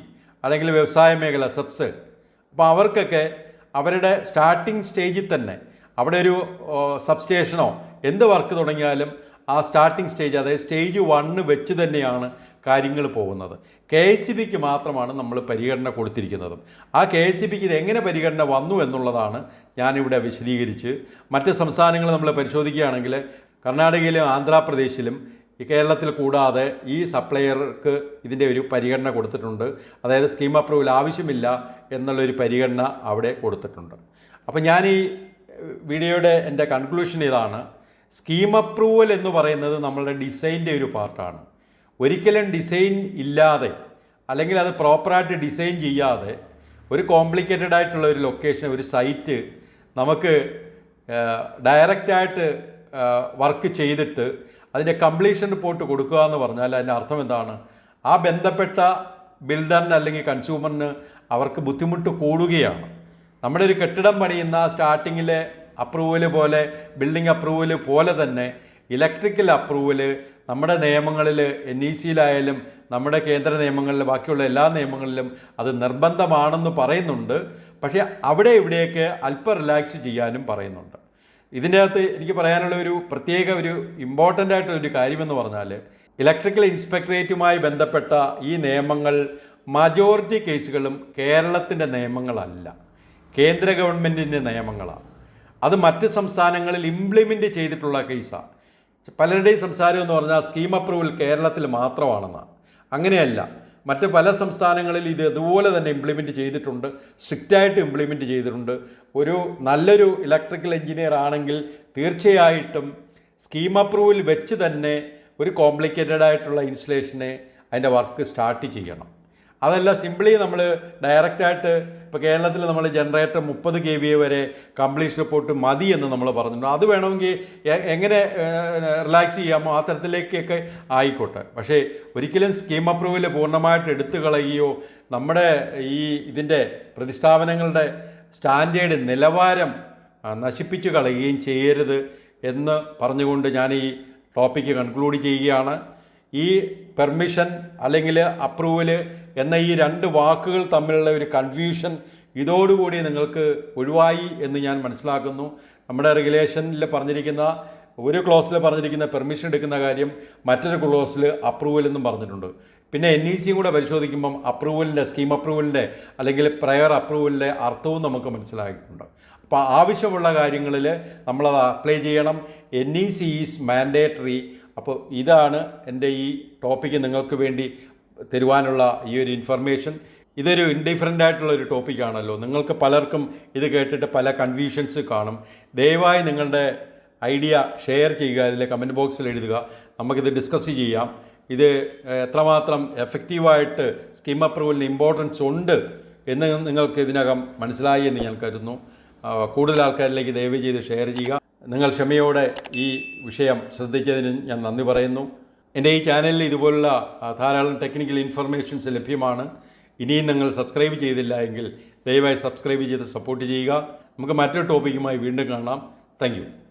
Speaker 1: അല്ലെങ്കിൽ വ്യവസായ മേഖല സബ്സ്. അപ്പോൾ അവർക്കൊക്കെ അവരുടെ സ്റ്റാർട്ടിംഗ് സ്റ്റേജിൽ തന്നെ അവിടെ ഒരു സബ്സ്റ്റേഷനോ എന്ത് വർക്ക് തുടങ്ങിയാലും ആ സ്റ്റാർട്ടിംഗ് സ്റ്റേജ് അതായത് സ്റ്റേജ് വണ്ണ് വെച്ച് തന്നെയാണ് കാര്യങ്ങൾ പോകുന്നത്. കെ എസ് സി ബിക്ക് മാത്രമാണ് നമ്മൾ പരിഗണന കൊടുത്തിരിക്കുന്നത്. ആ കെ എസ് സി ബിക്ക് ഇത് എങ്ങനെ പരിഗണന വന്നു എന്നുള്ളതാണ് ഞാനിവിടെ വിശദീകരിച്ച് മറ്റ് സംസ്ഥാനങ്ങൾ നമ്മൾ പരിശോധിക്കുകയാണെങ്കിൽ കർണാടകയിലും ആന്ധ്രാപ്രദേശിലും ഈ കേരളത്തിൽ കൂടാതെ ഈ സപ്ലയർക്ക് ഇതിന്റെ ഒരു പരിഗണന കൊടുത്തിട്ടുണ്ട്. അതായത് സ്കീം അപ്രൂവൽ ആവശ്യമില്ല എന്നുള്ളൊരു പരിഗണന അവിടെ കൊടുത്തിട്ടുണ്ട്. അപ്പോൾ ഞാൻ ഈ വീഡിയോയുടെ എന്റെ കൺക്ലൂഷൻ ഇതാണ്. സ്കീം അപ്രൂവൽ എന്ന് പറയുന്നത് നമ്മളുടെ ഡിസൈന്റെ ഒരു പാർട്ടാണ്. ഒരിക്കലും ഡിസൈൻ ഇല്ലാതെ അല്ലെങ്കിൽ അത് പ്രോപ്പറായിട്ട് ഡിസൈൻ ചെയ്യാതെ ഒരു കോംപ്ലിക്കേറ്റഡ് ആയിട്ടുള്ള ഒരു ലൊക്കേഷൻ ഒരു സൈറ്റ് നമുക്ക് ഡയറക്റ്റായിട്ട് വർക്ക് ചെയ്തിട്ട് അതിന്റെ കംപ്ലീഷൻ റിപ്പോർട്ട് കൊടുക്കുക എന്ന് പറഞ്ഞാൽ അതിന്റെ അർത്ഥം എന്താണ്? ആ ബന്ധപ്പെട്ട ബിൽഡറിന് അല്ലെങ്കിൽ കൺസ്യൂമറിന് അവർക്ക് ബുദ്ധിമുട്ട് കൂടുകയാണ്. നമ്മുടെ ഒരു കെട്ടിടം പണിയുന്ന സ്റ്റാർട്ടിങ്ങിലെ അപ്രൂവൽ പോലെ ബിൽഡിംഗ് അപ്രൂവൽ പോലെ തന്നെ ഇലക്ട്രിക്കൽ അപ്രൂവൽ നമ്മുടെ നിയമങ്ങളിൽ എൻ ഇ സിയിലായാലും നമ്മുടെ കേന്ദ്ര നിയമങ്ങളിൽ ബാക്കിയുള്ള എല്ലാ നിയമങ്ങളിലും അത് നിർബന്ധമാണെന്ന് പറയുന്നുണ്ട്. പക്ഷേ അവിടെ ഇവിടെയൊക്കെ അല്പം റിലാക്സ് ചെയ്യാനും പറയുന്നുണ്ട്. ഇതിന്റെ അകത്ത് എനിക്ക് പറയാനുള്ള ഒരു പ്രത്യേക ഒരു ഇമ്പോർട്ടന്റ് ആയിട്ടുള്ള ഒരു കാര്യമെന്ന് പറഞ്ഞാൽ ഇലക്ട്രിക്കൽ ഇൻസ്പെക്ടറേറ്റുമായി ബന്ധപ്പെട്ട ഈ നിയമങ്ങൾ മജോറിറ്റി കേസുകളും കേരളത്തിന്റെ നിയമങ്ങളല്ല. കേന്ദ്ര ഗവൺമെന്റിന്റെ നിയമങ്ങളാണ്. അത് മറ്റ് സംസ്ഥാനങ്ങളിൽ ഇംപ്ലിമെന്റ് ചെയ്തിട്ടുള്ള കേസാണ് പലരുടെയും സംസാരം എന്ന് പറഞ്ഞാൽ സ്കീം അപ്രൂവൽ കേരളത്തിൽ മാത്രമാണെന്നാണ്. അങ്ങനെയല്ല. മറ്റ് പല സംസ്ഥാനങ്ങളിൽ ഇത് ഇതുപോലെ തന്നെ ഇംപ്ലിമെന്റ് ചെയ്തിട്ടുണ്ട്. സ്ട്രിക്റ്റായിട്ട് ഇംപ്ലിമെന്റ് ചെയ്തിട്ടുണ്ട്. ഒരു നല്ലൊരു ഇലക്ട്രിക്കൽ എഞ്ചിനീയർ ആണെങ്കിൽ തീർച്ചയായിട്ടും സ്കീം അപ്രൂവൽ വെച്ച് തന്നെ ഒരു കോംപ്ലിക്കേറ്റഡ് ആയിട്ടുള്ള ഇൻസ്റ്റലേഷനെ അതിന്റെ വർക്ക് സ്റ്റാർട്ട് ചെയ്യണം. അതല്ല സിംപ്ലി നമ്മൾ ഡയറക്റ്റായിട്ട് ഇപ്പോൾ കേരളത്തിൽ നമ്മൾ ജനറേറ്റർ മുപ്പത് കെ വി എ വരെ കംപ്ലീഷൻ റിപ്പോർട്ട് മതി എന്ന് നമ്മൾ പറഞ്ഞിട്ടുണ്ട്. അത് വേണമെങ്കിൽ എങ്ങനെ റിലാക്സ് ചെയ്യാമോ? ആ തരത്തിലേക്കൊക്കെ ആയിക്കോട്ടെ. പക്ഷേ ഒരിക്കലും സ്കീം അപ്രൂവൽ പൂർണമായിട്ട് എടുത്തു കളയുകയോ നമ്മുടെ ഈ ഇതിന്റെ പ്രതിഷ്ഠാപനങ്ങളുടെ സ്റ്റാൻഡേർഡ് നിലവാരം നശിപ്പിച്ചു കളയുകയും ചെയ്യരുത് എന്ന് പറഞ്ഞുകൊണ്ട് ഞാൻ ഈ ടോപ്പിക്ക് കൺക്ലൂഡ് ചെയ്യുകയാണ്. ഈ പെർമിഷൻ അല്ലെങ്കിൽ അപ്രൂവൽ എന്ന ഈ രണ്ട് വാക്കുകൾ തമ്മിലുള്ള ഒരു കൺഫ്യൂഷൻ ഇതോടുകൂടി നിങ്ങൾക്ക് ഒഴിവായി എന്ന് ഞാൻ മനസ്സിലാക്കുന്നു. നമ്മുടെ റെഗുലേഷനിൽ പറഞ്ഞിരിക്കുന്ന ഒരു ക്ലോസിൽ പറഞ്ഞിരിക്കുന്ന പെർമിഷൻ എടുക്കുന്ന കാര്യം മറ്റൊരു ക്ലോസിൽ അപ്രൂവൽ എന്നും പറഞ്ഞിട്ടുണ്ട്. പിന്നെ എൻ ഇ സിയും കൂടെ പരിശോധിക്കുമ്പം അപ്രൂവലിന്റെ സ്കീം അപ്രൂവലിന്റെ അല്ലെങ്കിൽ പ്രയർ അപ്രൂവലിന്റെ അർത്ഥവും നമുക്ക് മനസ്സിലായിട്ടുണ്ട്. അപ്പോൾ ആവശ്യമുള്ള കാര്യങ്ങളിൽ നമ്മളത് അപ്ലൈ ചെയ്യണം. N E C is mandatory അപ്പോൾ ഇതാണ് എന്റെ ഈ ടോപ്പിക്ക് നിങ്ങൾക്ക് വേണ്ടി തരുവാനുള്ള ഈ ഒരു ഇൻഫർമേഷൻ ഇതൊരു ഇൻഡിഫറന്റ് ആയിട്ടുള്ള ഒരു ടോപ്പിക്കാണല്ലോ നിങ്ങൾക്ക് പലർക്കും ഇത് കേട്ടിട്ട് പല കൺഫ്യൂഷൻസ് കാണും. ദയവായി നിങ്ങളുടെ ഐഡിയ ഷെയർ ചെയ്യുക ഇതിലെ കമന്റ് ബോക്സിൽ എഴുതുക. നമുക്കിത് ഡിസ്കസ് ചെയ്യാം. ഇത് എത്രമാത്രം എഫക്റ്റീവായിട്ട് സ്കീം അപ്രൂവലിന് ഇമ്പോർട്ടൻസ് ഉണ്ട് എന്ന് നിങ്ങൾക്ക് ഇതിനകം മനസ്സിലായി എന്ന് ഞാൻ കരുതുന്നു. കൂടുതൽ ആൾക്കാരിലേക്ക് ദയവ് ചെയ്ത് ഷെയർ ചെയ്യുക. നിങ്ങൾ ക്ഷമയോടെ ഈ വിഷയം ശ്രദ്ധിച്ചതിന് ഞാൻ നന്ദി പറയുന്നു. എന്റെ ഈ ചാനലിൽ ഇതുപോലുള്ള ധാരാളം ടെക്നിക്കൽ ഇൻഫർമേഷൻസ് ലഭ്യമാണ്. ഇനിയും നിങ്ങൾ സബ്സ്ക്രൈബ് ചെയ്തില്ല എങ്കിൽ ദയവായി സബ്സ്ക്രൈബ് ചെയ്ത് സപ്പോർട്ട് ചെയ്യുക. നമുക്ക് മറ്റൊരു ടോപ്പിക്കുമായി വീണ്ടും കാണാം. താങ്ക്